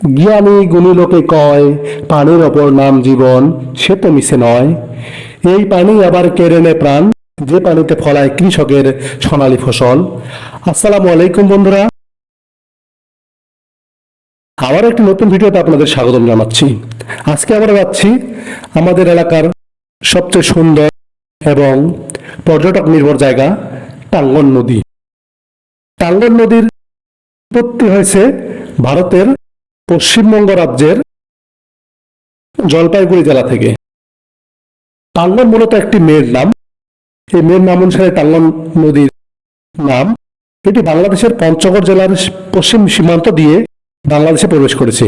জ্ঞানী গুণী লোকে কয়, পানির অপর নাম জীবন, সে তো মিশে নয়। এই পানি আবার কেড়ে প্রাণ? যে পানিতে ফলায় কৃষকের সোনালী ফসল। আসসালামু আলাইকুম, বন্ধুরা। আবার একটি নতুন ভিডিওতে আপনাদের স্বাগতম জানাচ্ছি। আজকে আমরা যাচ্ছি আমাদের এলাকার সবচেয়ে সুন্দর এবং পর্যটক নির্ভর জায়গা টাঙ্গন নদী। টাঙ্গন নদীর উৎপত্তি হয়েছে ভারতের পশ্চিমবঙ্গ রাজ্যের জলপাইগুড়ি জেলা থেকে। টাঙ্গন মূলত একটি মেয়ের নাম। এই মেয়ের নাম অনুসারে টাঙ্গন নদীর নাম। এটি বাংলাদেশের পঞ্চগড় জেলার পশ্চিম সীমান্ত দিয়ে বাংলাদেশে প্রবেশ করেছে।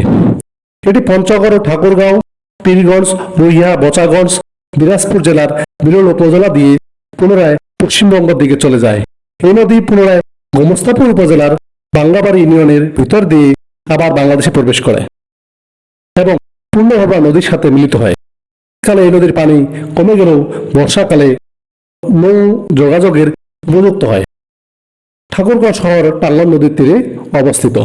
এটি পঞ্চগড় ও ঠাকুরগাঁও, পীরগঞ্জ, রুইয়া, বচাগঞ্জ, দিনাজপুর জেলার বিরল উপজেলা দিয়ে পুনরায় পশ্চিমবঙ্গের দিকে চলে যায়। এই নদী পুনরায় গোমস্তাপুর উপজেলার বাংলাবাড়ি ইউনিয়নের ভিতর দিয়ে আবার বাংলাদেশে প্রবেশ করে এবং পূর্ণভাবে নদীর সাথে মিলিত হয়। কালে এই নদীর পানি কমে গেলেও বর্ষাকালে নৌ যোগাযোগের উপযুক্ত হয়। ঠাকুরগাঁও শহর টাঙ্গন নদীর তীরে অবস্থিত।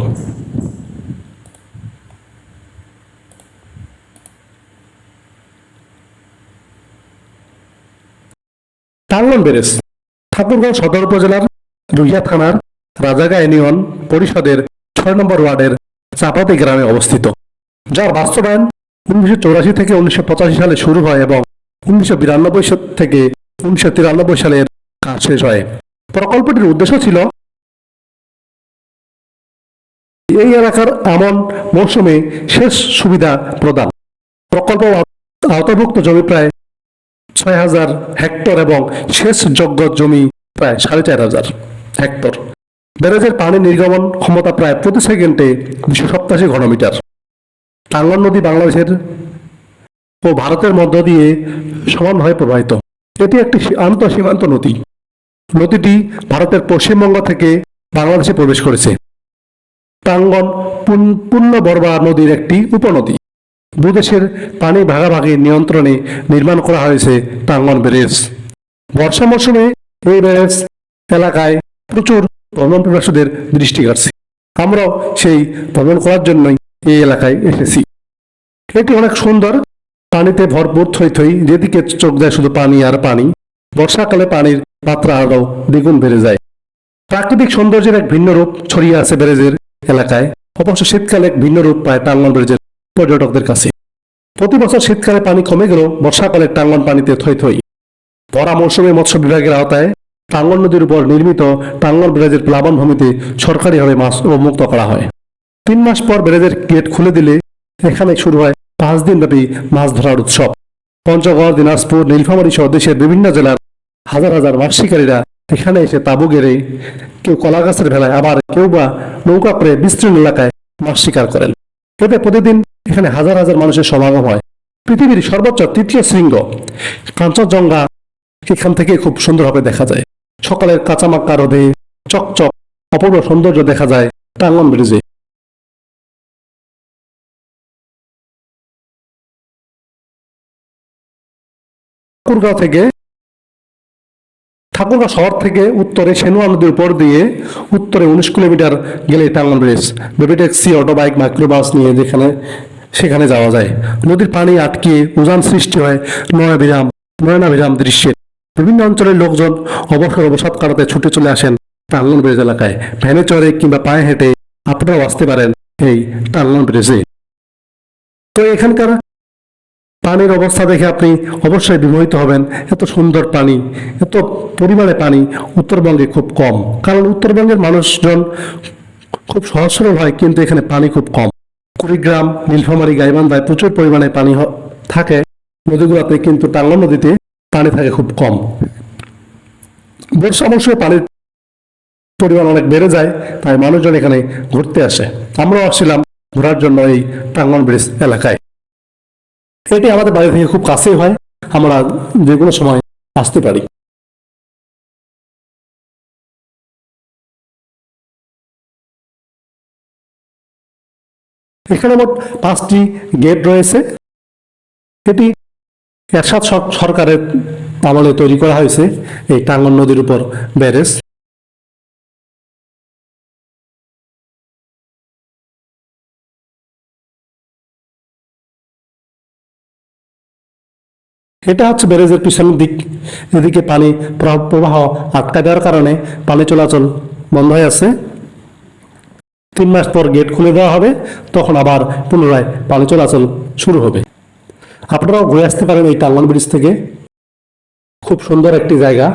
টাঙ্গন ব্যারেজ, ঠাকুরগাঁও সদর উপজেলার রুইয়া থানার রাজাগা ইউনিয়ন পরিষদের ছয় নম্বর ওয়ার্ডের চাপাতি গ্রামে অবস্থিত। যার বাস্তবায়ন উনিশশো চৌরাশি থেকে উনিশশো পঁচাশি সালে শুরু হয় এবং উনিশশো বিরানব্বই থেকে উনিশশো তিরানব্বই সালের কাজ শেষ হয়। প্রকল্পটির উদ্দেশ্য ছিল এই এলাকার এমন মৌসুমে শেষ সুবিধা প্রদান। প্রকল্প আওতাভুক্ত জমি প্রায় ছয় হাজার হেক্টর এবং সেচ যোগ্য জমি প্রায় সাড়ে চার হাজার হেক্টর। ব্যারেজের পানি নির্গমন ক্ষমতা প্রায় প্রতি সেকেন্ডে দুশো সপ্তাশি ঘনমিটার। টাঙ্গন নদী বাংলাদেশের ও ভারতের মধ্য দিয়ে সমানভাবে প্রবাহিত। এটি একটি আন্তঃসীমান্ত নদী। নদীটি ভারতের পশ্চিমবঙ্গ থেকে বাংলাদেশে প্রবেশ করেছে। টাঙ্গন পূর্ণ বরবা নদীর একটি উপনদী। দুদেশের পানি ভাগাভাগি নিয়ন্ত্রণে নির্মাণ করা হয়েছে টাঙ্গন ব্যারেজ। বর্ষা মৌসুমে এই ব্যারেজ এলাকায় প্রচুর ভ্রমণ পিপাসুদের দৃষ্টি কাটছে আমরাও সেই ভ্রমণ করার জন্যই এই এলাকায় এসেছি। এটি অনেক সুন্দর। পানিতে ভরপুর থই থই, যেদিকে চোখ যায় শুধু পানি আর পানি। বর্ষাকালে পানির মাত্রা আরও দ্বিগুণ বেড়ে যায়। প্রাকৃতিক সৌন্দর্যের এক ভিন্ন রূপ ছড়িয়ে আছে ব্যারেজের এলাকায়। অবশ্য শীতকালে এক ভিন্ন রূপ পায় টাঙ্গন ব্যারেজের পর্যটকদের কাছে। প্রতি বছর শীতকালে পানি কমে গেলেও বর্ষাকালে টাঙ্গন পানিতে থই থই। ভরা মৌসুমে মৎস্য বিভাগের আওতায় টাঙ্গন নদীর উপর নির্মিত টাঙ্গন ব্যারেজের প্লাবন ভূমিতে সরকারিভাবে মাছ মুক্ত করা হয়। তিন মাস পর ব্যারেজের গেট খুলে দিলে এখানে শুরু হয় পাঁচ দিনব্যাপী মাছ ধরার উৎসব। পঞ্চগড়, দিনাজপুর, নীলফামারী সহ দেশের বিভিন্ন জেলার হাজার হাজার মাছ শিকারীরা এখানে এসে তাঁবু গেড়ে কেউ কলা গাছের ভেলায়, আবার কেউ বা নৌকা করে বিস্তীর্ণ এলাকায় মাছ শিকার করেন। এতে প্রতিদিন এখানে হাজার হাজার মানুষের সমাগম হয়। পৃথিবীর সর্বোচ্চ তৃতীয় শৃঙ্গ, কাঞ্চনজঙ্ঘা এখান থেকে খুব সুন্দরভাবে দেখা যায়। সকালের কাঁচামাক্কা রোদে চকচক অপূর্ব সৌন্দর্য দেখা যায় টাঙ্গন ব্রিজে। ঠাকুরগাঁও থেকে ঠাকুরগাঁও শহর থেকে উত্তরে সেনুয়া নদীর উপর দিয়ে উত্তরে উনিশ কিলোমিটার গেলে Tangon bridge. Baby taxi auto bike microbus নিয়ে যেখানে সেখানে যাওয়া যায়। নদীর পানি আটকে উজান সৃষ্টি হয় নয়াবিরাম নয়নাবিরাম দৃশ্যে। বিভিন্ন অঞ্চলের লোকজন অবসর অবসাদ কাটাতে ছুটে চলে আসেন টাঙ্গন ব্রিজ এলাকায়। ভ্যানে চড়ে কিংবা পায়ে হেঁটে আপনারাও আসতে পারেন এই টাঙ্গন ব্রিজে। তো এখানকার পানির অবস্থা দেখে আপনি অবশ্যই বিমোহিত হবেন। এত সুন্দর পানি, এত পরিমাণে পানি উত্তরবঙ্গে খুব কম। কারণ উত্তরবঙ্গের মানুষজন খুব সহজ সরল হয়, কিন্তু এখানে পানি খুব কম। কুড়িগ্রাম, নীলফামারী, গাইবান্ধায় প্রচুর পরিমাণে পানি থাকে। নদীগুলোতে কিন্তু টাঙ্গন নদীতে পানি থাকে খুব কম। বর্ষা মৌসুমে পানির পরিমাণ অনেক বেড়ে যায়, তাই মানুষজন এখানে ঘুরতে আসে। আমরাও আসছিলাম ঘোরার জন্য এই প্রাঙ্গন ব্রিজ এলাকায়। এটি আমাদের বাড়ি থেকে খুব কাছেই হয়, আমরা যে কোনো সময় আসতে পারি। এখানে মোট পাঁচটি গেট রয়েছে। এটি এরশাদ সরকারের আমলে তৈরি করা হয়েছে এই টাঙ্গন নদীর উপর ব্যারেজ। এটা হচ্ছে ব্যারেজের পিছনের দিক। এদিকে পানি প্রবাহ আটকা দেওয়ার কারণে পানি চলাচল বন্ধ হয়ে আছে। তিন মাস পর গেট খুলে দেওয়া হবে, তখন আবার পুনরায় পানি চলাচল শুরু হবে। আপনারাও ঘুরে আসতে পারেন এই টাঙ্গন ব্রিজ থেকে। খুব সুন্দর একটি জায়গা।